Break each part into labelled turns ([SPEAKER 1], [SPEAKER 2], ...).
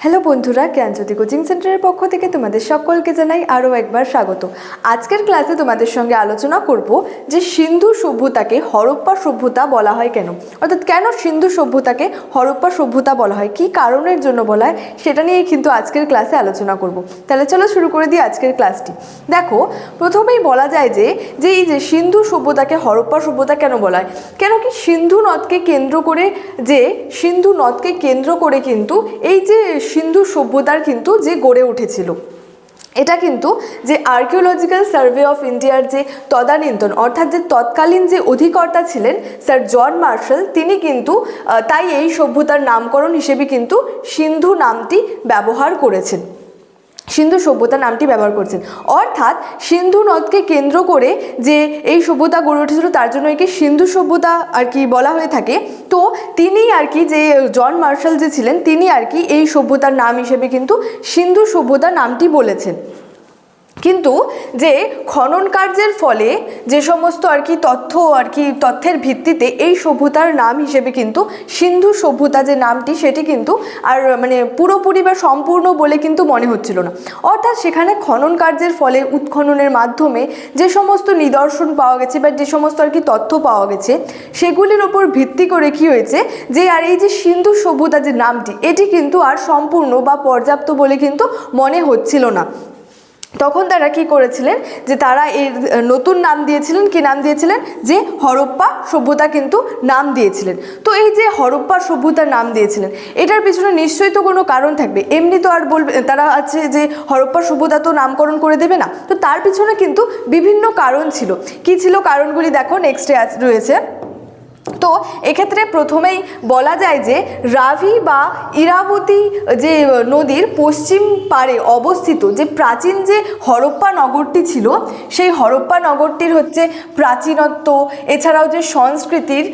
[SPEAKER 1] Hello বন্ধুরা, জ্ঞানজ্যোতি coaching সেন্টারের পক্ষ থেকে তোমাদের সকলকে জানাই আরও একবার স্বাগত। আজকের ক্লাসে তোমাদের সঙ্গে আলোচনা করব যে সিন্ধু সভ্যতাকে হরপ্পা সভ্যতা বলা হয় কেন? অর্থাৎ কেন সিন্ধু সভ্যতাকে হরপ্পা সভ্যতা বলা হয়? কী কারণের জন্য বলা হয়? সেটা নিয়ে কিন্তু আজকের ক্লাসে আলোচনা করব। তাহলে চলো শুরু করে দিই আজকের ক্লাসটি। দেখো, প্রথমেই বলা যায় যে যে এই যে সিন্ধু সভ্যতাকে হরপ্পা সভ্যতা কেন বলা হয়? কেন কি সিন্ধু নদকে কেন্দ্র করে যে, সিন্ধু নদকে কেন্দ্র করে কিন্তু এই যে সিন্ধু সভ্যতার কিন্তু যে গড়ে উঠেছিল। এটা কিন্তু যে আর্কিওলজিক্যাল সার্ভে অফ ইন্ডিয়ার যে তদানীন্তন, অর্থাৎ যে তৎকালীন যে অধিকর্তা ছিলেন স্যার জন মার্শাল, তিনি কিন্তু তাই এই সভ্যতার নামকরণ হিসেবে কিন্তু সিন্ধু নামটি ব্যবহার করেছেন। সিন্ধু সভ্যতা নামটি ব্যবহার করছেন। অর্থাৎ সিন্ধু নদকে কেন্দ্র করে যে এই সভ্যতা গড়ে উঠেছিল, তার জন্য একে সিন্ধু সভ্যতা আর কি বলা হয়ে থাকে। তো তিনি আর কি যে জন মার্শাল যে ছিলেন, তিনি আর কি এই সভ্যতার নাম হিসেবে কিন্তু সিন্ধু সভ্যতা নামটি বলেছেন। কিন্তু যে খনন কার্যের ফলে যে সমস্ত আর কি তথ্য আর কি তথ্যের ভিত্তিতে এই সভ্যতার নাম হিসেবে কিন্তু সিন্ধু সভ্যতা যে নামটি সেটি কিন্তু আর মানে পুরোপুরি বা সম্পূর্ণ বলে কিন্তু মনে হচ্ছিল না। অর্থাৎ সেখানে খনন কার্যের ফলে উৎখননের মাধ্যমে যে সমস্ত নিদর্শন পাওয়া গেছে বা যে সমস্ত আর কি তথ্য পাওয়া গেছে, সেগুলির ওপর ভিত্তি করে কি হয়েছে যে আর এই যে সিন্ধু সভ্যতা যে নামটি, এটি কিন্তু আর সম্পূর্ণ বা পর্যাপ্ত বলে কিন্তু মনে হচ্ছিল না। তখন তারা কি করেছিলেন? যে তারা এর নতুন নাম দিয়েছিলেন। কি নাম দিয়েছিলেন? যে হরপ্পা সভ্যতা কিন্তু নাম দিয়েছিলেন। তো এই যে হরপ্পা সভ্যতার নাম দিয়েছিলেন, এটার পিছনে নিশ্চয়ই তো কোনো কারণ থাকবে। এমনি তো আর বলবে, তারা আছে যে হরপ্পা সভ্যতা তো নামকরণ করে দেবে না। তো তার পিছনে কিন্তু বিভিন্ন কারণ ছিল। কি ছিল কারণগুলি? দেখো নেক্সটে রয়েছে। তো এক্ষেত্রে প্রথমেই বলা যায় যে রাভি বা ইরাবতী যে নদীর পশ্চিম পাড়ে অবস্থিত যে প্রাচীন যে হরপ্পা নগরটি ছিল, সেই হরপ্পা নগরটির হচ্ছে প্রাচীনত্ব, এছাড়াও যে সংস্কৃতির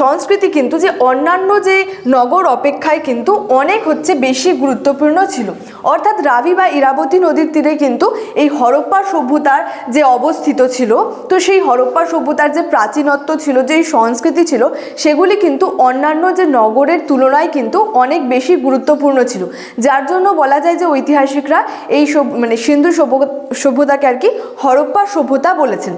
[SPEAKER 1] সংস্কৃতি কিন্তু যে অন্যান্য যে নগর অপেক্ষায় কিন্তু অনেক হচ্ছে বেশি গুরুত্বপূর্ণ ছিল। অর্থাৎ রাভি বা ইরাবতী নদীর তীরে কিন্তু এই হরপ্পা সভ্যতার যে অবস্থিত ছিল, তো সেই হরপ্পা সভ্যতার যে প্রাচীনত্ব ছিল, যেই সংস্কৃতি ছিল, সেগুলি কিন্তু অন্যান্য যে নগরের তুলনায় কিন্তু অনেক বেশি গুরুত্বপূর্ণ ছিল। যার জন্য বলা যায় যে ঐতিহাসিকরা এই সব মানে সিন্ধু সভ্য- সভ্যতাকে আর কি হরপ্পা সভ্যতা বলেছেন।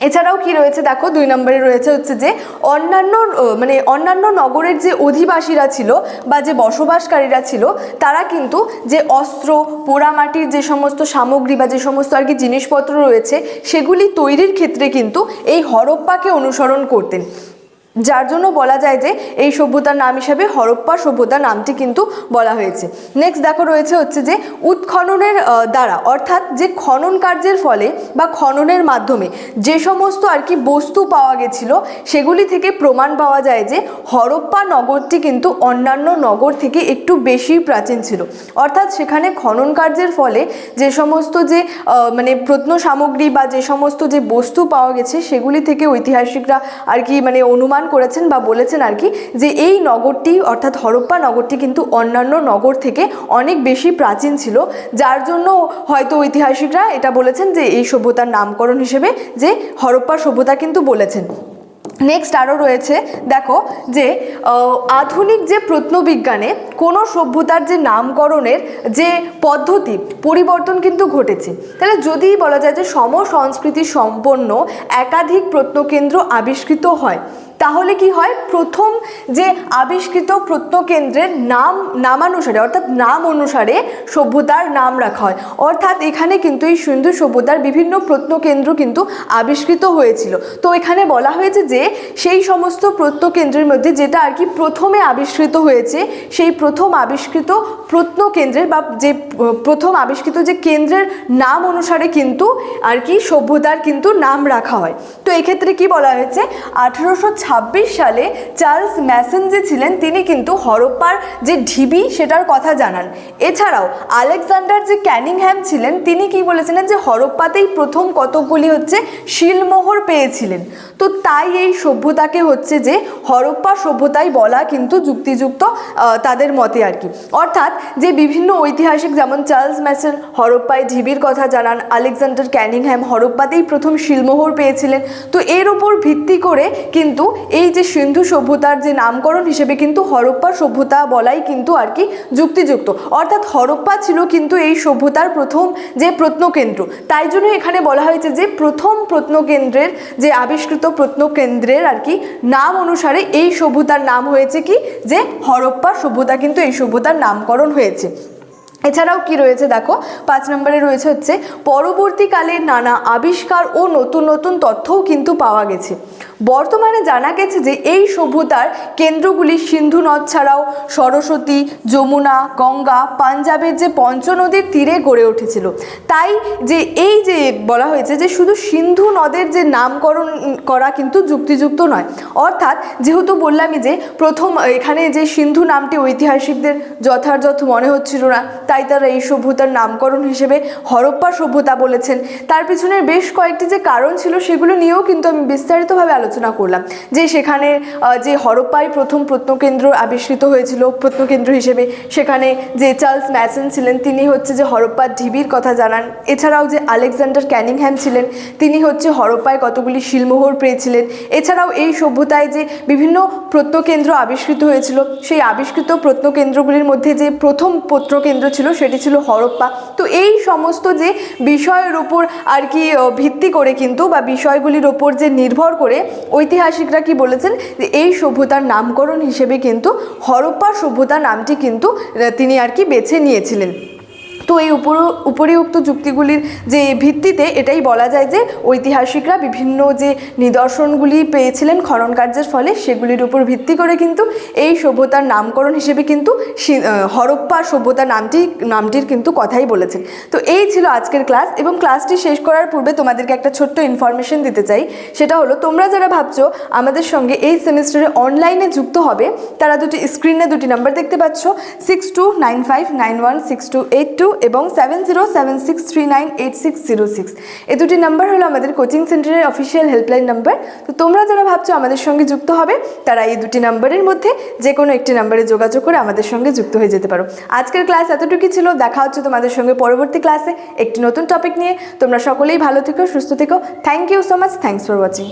[SPEAKER 1] এছাড়াও কি রয়েছে? দেখো, দুই নম্বরে রয়েছে হচ্ছে যে অন্যান্য মানে অন্যান্য নগরের যে অধিবাসীরা ছিল বা যে বসবাসকারীরা ছিল, তারা কিন্তু যে অস্ত্র, পোড়ামাটির যে সমস্ত সামগ্রী বা যে সমস্ত আর কি জিনিসপত্র রয়েছে, সেগুলি তৈরির ক্ষেত্রে কিন্তু এই হরপ্পাকে অনুসরণ করতেন। যার জন্য বলা যায় যে এই সভ্যতার নাম হিসাবে হরপ্পা সভ্যতা নামটি কিন্তু বলা হয়েছে। নেক্সট দেখো রয়েছে হচ্ছে যে উৎখননের দ্বারা, অর্থাৎ যে খনন কার্যের ফলে বা খননের মাধ্যমে যে সমস্ত আর কি বস্তু পাওয়া গেছিল, সেগুলি থেকে প্রমাণ পাওয়া যায় যে হরপ্পা নগরটি কিন্তু অন্যান্য নগর থেকে একটু বেশি প্রাচীন ছিল। অর্থাৎ সেখানে খনন কার্যের ফলে যে সমস্ত যে মানে প্রত্ন সামগ্রী বা যে সমস্ত যে বস্তু পাওয়া গেছে, সেগুলি থেকে ঐতিহাসিকরা আর কি মানে অনুমান করেছেন বা বলেছেন আর কি, যে এই নগরটি, অর্থাৎ হরপ্পা নগরটি কিন্তু অন্যান্য নগর থেকে অনেক বেশি প্রাচীন ছিল, যার জন্য হয়তো ঐতিহাসিকরা এটা বলেছেন যে এই সভ্যতার নামকরণ হিসেবে, যে হরপ্পা সভ্যতা কিন্তু বলেছেন। নেক্সট আরও রয়েছে, দেখো, যে আধুনিক যে প্রত্নবিজ্ঞানে কোনো সভ্যতার যে নামকরণের যে পদ্ধতি, পরিবর্তন কিন্তু ঘটেছে। তাহলে যদি বলা যায় যে সম সংস্কৃতি সম্পন্ন একাধিক প্রত্নকেন্দ্র আবিষ্কৃত হয় তাহলে কি হয়? প্রথম যে আবিষ্কৃত প্রত্নকেন্দ্রের নাম, নামানুসারে, অর্থাৎ নাম অনুসারে সভ্যতার নাম রাখা হয়। অর্থাৎ এখানে কিন্তু এই সিন্ধু সভ্যতার বিভিন্ন প্রত্নকেন্দ্র কিন্তু আবিষ্কৃত হয়েছিল। তো এখানে বলা হয়েছে যে, সেই সমস্ত প্রত্নকেন্দ্রের মধ্যে যেটা আর কি প্রথমে আবিষ্কৃত হয়েছে, সেই প্রথম আবিষ্কৃত প্রত্নকেন্দ্রের বা যে প্রথম আবিষ্কৃত যে কেন্দ্রের নাম অনুসারে কিন্তু আর কি সভ্যতার কিন্তু নাম রাখা হয়। তো এক্ষেত্রে কি বলা হয়েছে? আঠেরোশো ছাব্বিশ সালে চার্লস ম্যাসন যে ছিলেন তিনি কিন্তু হরপ্পার যে ঢিবি সেটার কথা জানান। এছাড়াও আলেকজান্ডার যে ক্যানিংহ্যাম ছিলেন, তিনি কি বলেছিলেন যে হরপ্পাতেই প্রথম কতকগুলি হচ্ছে শিলমোহর পেয়েছিলেন। তো তাই এই সভ্যতাকে হচ্ছে যে হরপ্পা সভ্যতাই বলা কিন্তু যুক্তিযুক্ত তাদের মতে আর কি। অর্থাৎ যে বিভিন্ন ঐতিহাসিক যেমন চার্লস ম্যাসন হরপ্পায় ঢিবির কথা জানান, আলেকজান্ডার ক্যানিংহ্যাম হরপ্পাতেই প্রথম শিলমোহর পেয়েছিলেন। তো এর ওপর ভিত্তি করে কিন্তু এই যে সিন্ধু সভ্যতার যে নামকরণ হিসেবে কিন্তু হরপ্পা সভ্যতা বলাই কিন্তু আর কি যুক্তিযুক্ত। অর্থাৎ হরপ্পা ছিল কিন্তু এই সভ্যতার প্রথম যে প্রত্নকেন্দ্র। তাই জন্য এখানে বলা হয়েছে যে প্রথম প্রত্নকেন্দ্রের যে আবিষ্কৃত প্রত্নকেন্দ্রের আর কি নাম অনুসারে এই সভ্যতার নাম হয়েছে কি? যে হরপ্পা সভ্যতা কিন্তু এই সভ্যতার নামকরণ হয়েছে। এছাড়াও কি রয়েছে দেখো? পাঁচ নম্বরে রয়েছে হচ্ছে, পরবর্তীকালে নানা আবিষ্কার ও নতুন নতুন তথ্যও কিন্তু পাওয়া গেছে। বর্তমানে জানা গেছে যে এই সভ্যতার কেন্দ্রগুলি সিন্ধু নদ ছাড়াও সরস্বতী, যমুনা, গঙ্গা, পাঞ্জাবের যে পঞ্চনদীর তীরে গড়ে উঠেছিল। তাই যে এই যে বলা হয়েছে যে শুধু সিন্ধু নদের যে নামকরণ করা কিন্তু যুক্তিযুক্ত নয়। অর্থাৎ যেহেতু বললামই যে প্রথম এখানে যে সিন্ধু নামটি ঐতিহাসিকদের যথাযথ মনে হচ্ছিল না, তাই তারা এই সভ্যতার নামকরণ হিসেবে হরপ্পা সভ্যতা বলেছেন। তার পিছনের বেশ কয়েকটি যে কারণ ছিল সেগুলো নিয়েও কিন্তু আমি বিস্তারিতভাবে আলোচনা করলাম যে সেখানে যে হরপ্পায় প্রথম প্রত্নকেন্দ্র আবিষ্কৃত হয়েছিল, প্রত্নকেন্দ্র হিসেবে সেখানে যে চার্লস ম্যাসন ছিলেন, তিনি হচ্ছে যে হরপ্পার ঢিবির কথা জানান। এছাড়াও যে আলেকজান্ডার ক্যানিংহ্যাম ছিলেন, তিনি হচ্ছে হরপ্পায় কতগুলি শিলমোহর পেয়েছিলেন। এছাড়াও এই সভ্যতায় যে বিভিন্ন প্রত্নকেন্দ্র আবিষ্কৃত হয়েছিল, সেই আবিষ্কৃত প্রত্নকেন্দ্রগুলির মধ্যে যে প্রথম প্রত্নকেন্দ্র ছিল, সেটি ছিল হরপ্পা। তো এই সমস্ত যে বিষয়ের উপর আর কি ভিত্তি করে কিন্তু বা বিষয়গুলির ওপর যে নির্ভর করে ঐতিহাসিকরা কি বলেছেন? যে এই সভ্যতার নামকরণ হিসেবে কিন্তু হরপ্পা সভ্যতা নামটি কিন্তু তিনি আর কি বেছে নিয়েছিলেন। তো এই উপর, উপরিউক্ত যুক্তিগুলির যে ভিত্তিতে এটাই বলা যায় যে ঐতিহাসিকরা বিভিন্ন যে নিদর্শনগুলি পেয়েছিলেন খনন কার্যের ফলে, সেগুলির উপর ভিত্তি করে কিন্তু এই সভ্যতার নামকরণ হিসেবে কিন্তু হরপ্পা সভ্যতা নামটি, নামটির কিন্তু কথাই বলেছেন। তো এই ছিল আজকের ক্লাস এবং ক্লাসটি শেষ করার পূর্বে তোমাদেরকে একটা ছোট্ট ইনফরমেশন দিতে চাই। সেটা হলো, তোমরা যারা ভাবছ আমাদের সঙ্গে এই সেমিস্টারে অনলাইনে যুক্ত হবে, তারা দুটি স্ক্রিনে দুটি নাম্বার দেখতে পাচ্ছ six two nine five nine one six two eight two এবং seven zero seven six three nine eight six zero six এই দুটি নাম্বার হলো আমাদের কোচিং সেন্টারের অফিসিয়াল হেল্পলাইন নাম্বার তো তোমরা যারা ভাবছ আমাদের সঙ্গে যুক্ত হবে, তারা এই দুটি নাম্বারের মধ্যে যে কোনো একটি নাম্বারে যোগাযোগ করে আমাদের সঙ্গে যুক্ত হয়ে যেতে পারো। আজকের ক্লাস এতটুকুই ছিল, দেখা হচ্ছে তোমাদের সঙ্গে পরবর্তী ক্লাসে একটি নতুন টপিক নিয়ে। তোমরা সকলেই ভালো থেকো, সুস্থ থেকো। Thank you so much thanks for watching